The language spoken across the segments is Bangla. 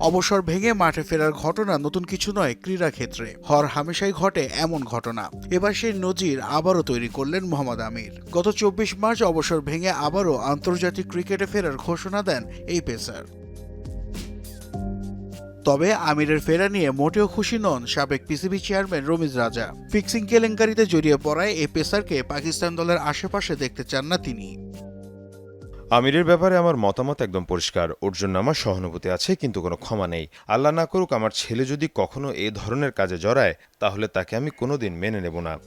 অবসর ভেঙে মাঠে ফেরার ঘটনা নতুন কিছু নয় ক্রীড়া ক্ষেত্রে হর হামেশাই ঘটে এমন ঘটনা। এবার সেই নজির আবারও তৈরি করলেন মোহাম্মদ আমির। গত চব্বিশ মার্চ অবসর ভেঙে আবারও আন্তর্জাতিক ক্রিকেটে ফেরার ঘোষণা দেন এই পেসার। তবে আমিরের ফেরা নিয়ে মোটেও খুশি নন সাবেক পিসিবি চেয়ারম্যান রমিজ রাজা। ফিক্সিং কেলেঙ্কারিতে জড়িয়ে পড়ায় এই পেসারকে পাকিস্তান দলের আশেপাশে দেখতে চান না তিনি। আমিরের ব্যাপারে আমার মতামত একদম পরিষ্কার। ওর জন্য আমার সহানুভূতি আছে, কিন্তু কোনো ক্ষমা নেই। আল্লাহ না করুক, আমার ছেলে যদি কখনো এ ধরনের কাজে জড়ায়, তাহলে তাকে আমি কোনোদিন মেনে নেব না।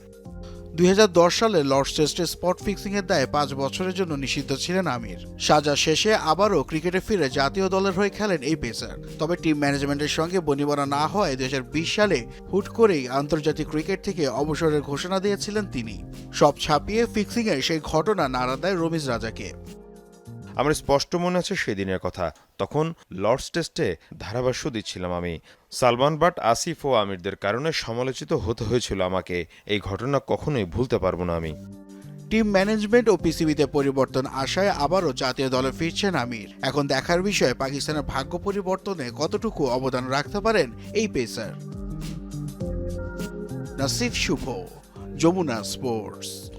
দুই হাজার দশ সালে লর্ডস টেস্টে স্পট ফিক্সিং এর দায়ে পাঁচ বছরের জন্য নিষিদ্ধ ছিলেন আমির। সাজা শেষে আবারও ক্রিকেটে ফিরে জাতীয় দলের হয়ে খেলেন এই পেসার। তবে টিম ম্যানেজমেন্টের সঙ্গে বনিবনা না হওয়ায় দুই হাজার বিশ সালে হুট করেই আন্তর্জাতিক ক্রিকেট থেকে অবসরের ঘোষণা দিয়েছিলেন তিনি। সব ছাপিয়ে ফিক্সিং এর সেই ঘটনা নাড়া দেয় রমিজ রাজাকে। আমার স্পষ্ট মনে আছে সেদিনের কথা। তখন লর্ডস টেস্টে ধারাভাষ্য দিচ্ছিলাম আমি। সালমান বাট আসিফ ও আমিরদের কারণে সমালোচিত হতে হয়েছিল আমাকে। এই ঘটনা কখনোই ভুলতে পারব না আমি। টিম ম্যানেজমেন্ট ও পিসিবিতে পরিবর্তন আশায় আবারও জাতীয় দলে ফিরছেন আমির। এখন দেখার বিষয় পাকিস্তানের ভাগ্য পরিবর্তনে কতটুকু অবদান রাখতে পারেন এই পেসার। নাসিফ শুভ, যমুনা স্পোর্টস।